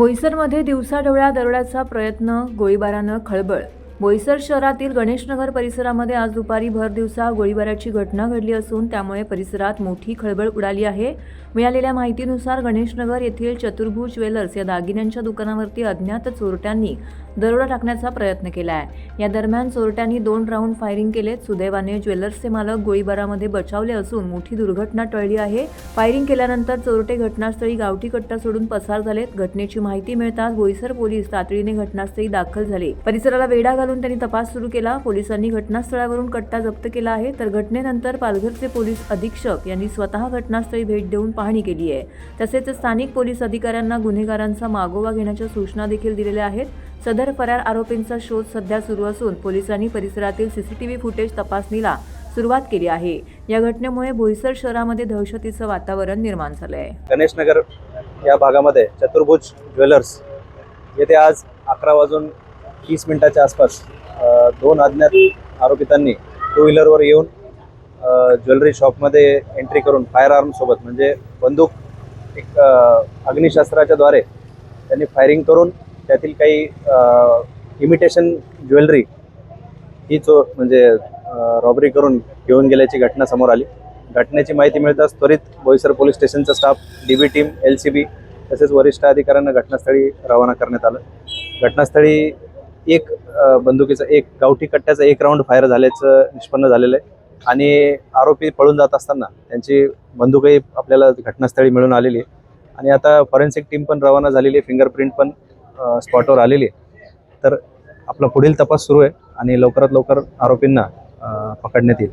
बोईसरमध्ये दिवसाढवळ्या दरोड्याचा प्रयत्न गोळीबारानं खळबळ बोईसर शहरातील गणेशनगर परिसरामध्ये आज दुपारी भर दिवसा गोळीबाराची घटना घडली असून त्यामुळे परिसरात मोठी खळबळ उडाली आहे. मिळालेल्या माहितीनुसार गणेशनगर येथील चतुर्भुज ज्वेलर्स या दागिन्यांच्या दुकानावरती अज्ञात चोरट्यांनी दरोडा टाकण्याचा प्रयत्न केला आहे या दरम्यान चोरट्यांनी दोन राऊंड फायरिंग केलेत. सुदैवाने ज्वेलर्सचे मालक गोळीबारामध्ये बचावले असून मोठी दुर्घटना टळली आहे. फायरिंग केल्यानंतर चोरटे घटनास्थळी गावठी कट्टा सोडून पसार झालेत. घटनेची माहिती मिळताच बोईसर पोलीस तातडीने घटनास्थळी दाखल झाले. परिसराला वेढा घालून त्यांनी तपास सुरू केला. पोलिसांनी घटनास्थळावरून कट्टा जप्त केला आहे. तर घटनेनंतर पालघरचे पोलीस अधीक्षक यांनी स्वतः घटनास्थळी भेट देऊन पाहणी केली आहे. तसेच स्थानिक पोलीस अधिकाऱ्यांना गुन्हेगारांचा मागोवा घेण्याच्या सूचना देखील दिलेल्या आहेत. सदर फरार आरोपींचा शोध सध्या सुरू असून पोलिसांनी परिसरातील सीसीटीव्ही फुटेज तपासणीला सुरुवात केली आहे. या घटनेमुळे भोईसर शहरामध्ये दहशतीचं वातावरण निर्माण झालं आहे गणेशनगर या भागामध्ये चतुर्भुज ज्वेलर्स येथे आज अकरा वाजून तीस मिनिटाच्या आसपास दोन अज्ञात आरोपितांनी टू व्हीलरवर येऊन ज्वेलरी शॉपमध्ये एंट्री करून फायर आर्मसोबत म्हणजे बंदूक एक अग्निशास्त्राच्याद्वारे त्यांनी फायरिंग करून त्यातील काही इमिटेशन ज्वेलरी ही चो म्हणजे रॉबरी करून घेऊन गेल्याची घटना समोर आली. घटनेची माहिती मिळताच त्वरित बोईसर पोलीस स्टेशनचा staff D B team L C B तसेच वरिष्ठ अधिकाऱ्यांना घटनास्थळी रवाना करण्यात आलं. घटनास्थळी एक बंदुकीचा एक गावठी कट्ट्याचा एक राऊंड फायर झाल्याचं निष्पन्न झालेलं आहे. आणि आरोपी पळून जात असताना त्यांची बंदूकही आपल्याला घटनास्थळी मिळून आलेली आहे. आणि आता फॉरेन्सिक टीम पण रवाना झालेली आहे फिंगरप्रिंट पण स्पॉटवर आलेली आहे. तर आपला पुढील तपास सुरू आहे आणि लवकरात लवकर आरोपींना पकडण्यात येईल.